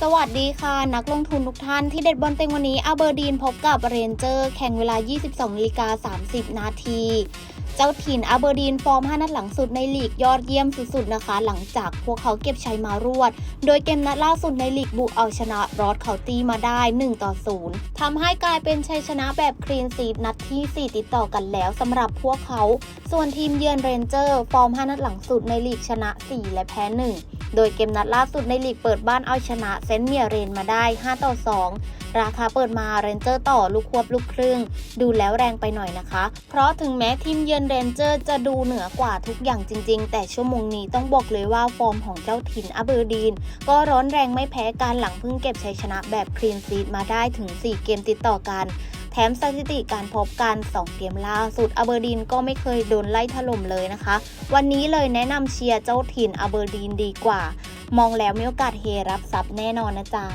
สวัสดีค่ะนักลงทุนทุกท่านที่เด็ดบอลเต็งวันนี้อาเบอร์ดีนพบกับเรนเจอร์แข่งเวลา 22นาฬิกา30 นาที เจ้าถิ่นอาเบอร์ดีนฟอร์ม 5 นัดหลังสุดในลีกยอดเยี่ยมสุดๆนะคะ หลังจากพวกเขาเก็บชัยมารวด โดยเกมนัดล่าสุดในลีกบุกเอาชนะรอดเคาตีมาได้ 1 ต่อ 0ทำให้กลายเป็นชัยชนะแบบคลีนซีดนัดที่ 4 ติดต่อกันแล้วสำหรับพวกเขา ส่วนทีมเยือนเรนเจอร์ฟอร์ม 5 นัดหลังสุดในลีกชนะ 4 และแพ้ 1 โดยเกมนัดล่าสุดในลีกเปิดบ้านเอาชนะเซนต์เมียเรนมาได้ 5 ต่อ 2 ราคาเปิดมาเรนเจอร์ต่อลูกควบลูกครึ่ง ดูแล้วแรงไปหน่อยนะคะ เพราะถึงแม้ทีมเยือนเรนเจอร์จะดูเหนือกว่าทุกอย่างจริง ๆ แต่ชั่วโมงนี้ต้องบอกเลยว่าฟอร์มของเจ้าถิ่นอเบอร์ดีน ก็ร้อนแรงไม่แพ้การหลังเพิ่งเก็บชัยชนะแบบคลีนซีดมาได้ถึง 4 เกมติดต่อกัน แถมสถิติการพบกัน 2 เกมล่าสุดอเบอร์ดีนก็ไม่เคยโดนไล่ถล่มเลยนะคะ วันนี้เลยแนะนำเชียร์เจ้าถิ่นอเบอร์ดีนดีกว่า มองแล้วมีโอกาสเฮรับทรัพย์แน่นอนนะจ๊ะ